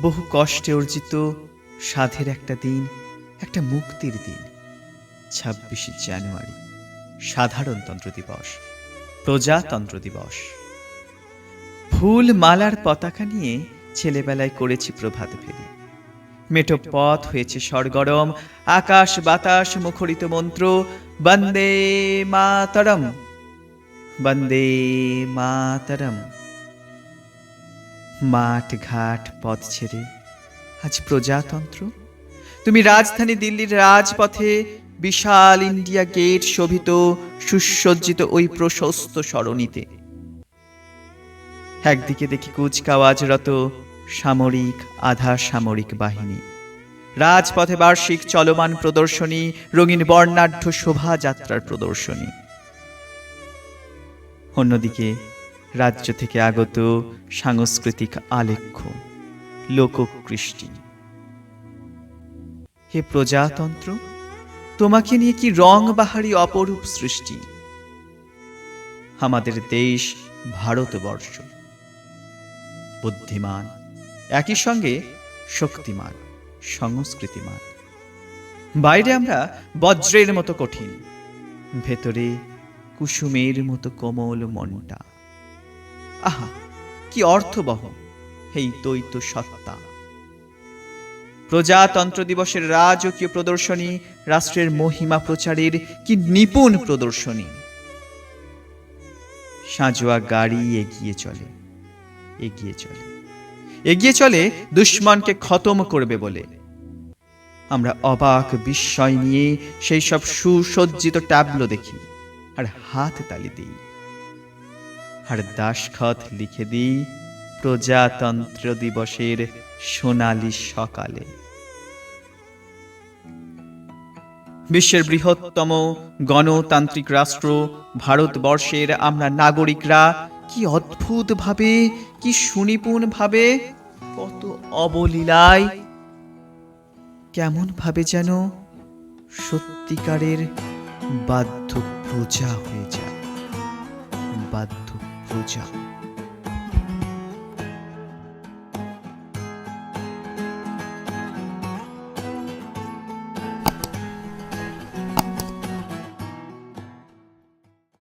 বহু কষ্টে অর্জিত সাধের একটা দিন, একটা মুক্তির দিন, ছাব্বিশে জানুয়ারি, সাধারণতন্ত্র দিবস, প্রজাতন্ত্র দিবস। ফুল মালার পতাকা নিয়ে ছেলেবেলায় করেছি প্রভাত ফেরি। মেঠো পথ হয়েছে সরগরম, আকাশ বাতাস মুখরিত মন্ত্র, বন্দে মাতরম বন্দে মাতরম। মাঠ ঘাট পথ ছেড়ে আজ প্রজাতন্ত্র। তুমি রাজধানী দিল্লির রাজপথে বিশাল ইন্ডিয়া গেট শোভিত, সুসজ্জিত ওই প্রশস্ত সরণিতে। একদিকে দেখি কুচকাওয়াজরত সামরিক আধা সামরিক বাহিনী। রাজপথে বার্ষিক চলমান প্রদর্শনী, রঙিন বর্ণাঢ্য শোভাযাত্রার প্রদর্শনী। অন্যদিকে রাজ্য থেকে আগত সাংস্কৃতিক আলেখ্য লোককৃষ্টি। হে প্রজাতন্ত্র, তোমাকে নিয়ে কি রং বাহারি অপরূপ সৃষ্টি? আমাদের দেশ ভারতবর্ষ। বুদ্ধিমান, একই সঙ্গে শক্তিমান, সংস্কৃতিমান। বাইরে আমরা বজ্রের মতো কঠিন, ভেতরে কুসুমের মতো কোমল মনটা। আহা, কি অর্থবহ এই দ্বৈত সত্তা। প্রজাতন্ত্র দিবসের রাজকীয় প্রদর্শনী, রাষ্ট্রের মহিমা প্রচারের কি নিপুণ প্রদর্শনী। সাঁজোয়া গাড়ি এগিয়ে চলে এগিয়ে চলে এগিয়ে চলে দুশ্মনকে খতম করবে বলে। আমরা অবাক বিস্ময় নিয়ে সেই সব সুসজ্জিত ট্যাবলো দেখি, আর হাত তালি দিই। আর দাসখত লিখে দিই প্রজাতন্ত্র দিবসের সোনালি সকালে। বিশ্বের বৃহত্তম গণতান্ত্রিক রাষ্ট্র, ভারতবর্ষের আমরা নাগরিকরা কি অদ্ভুতভাবে, কি সুনিপুণ ভাবে কত অবলীলায় কেমন ভাবে যেন সত্যিকারের বাধ্য প্রজা হয়ে যায়। বাধ্য প্রজা